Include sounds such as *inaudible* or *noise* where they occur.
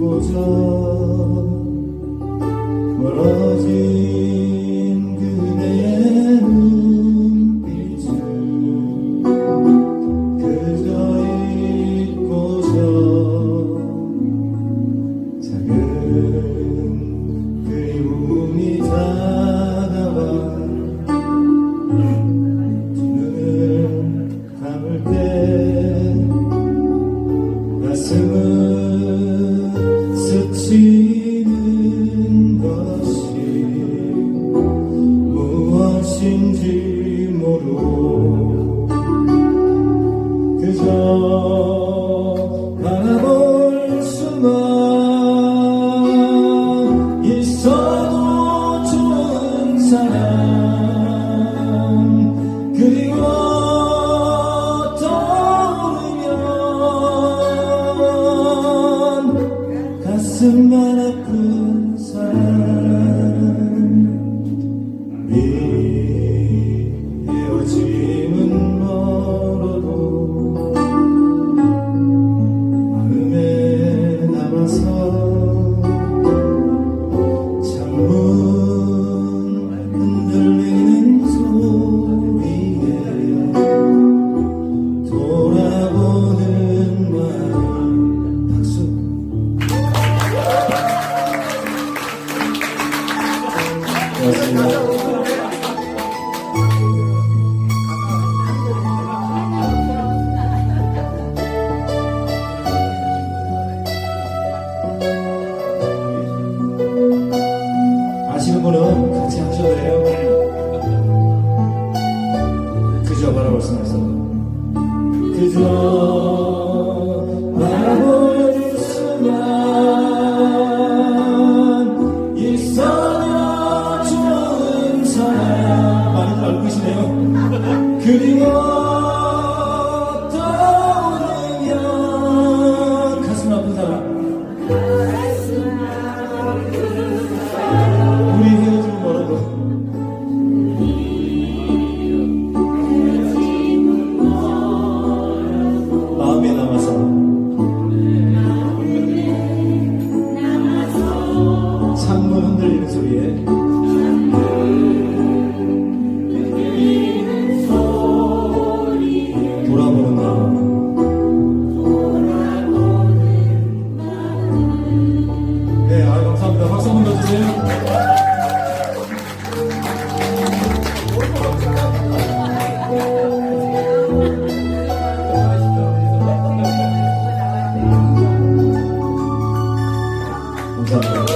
묻고자. 멀어진 가슴만 아픈 사람 이 헤어짐은 멀어도 마음에 남아서 창문 고맙습니다 아시는 분은 같이 하셔도 돼요. 그저 바라볼 수만 있어. 그저 사람. 많이들 알고 계시네요. *laughs* 그리워 떠오르면 가슴 아픈 사람. 우리 헤어지고 멀어도 마음에 남아서 창문 흔들리는 소리에 박수 한번 주세요. 감사합니다.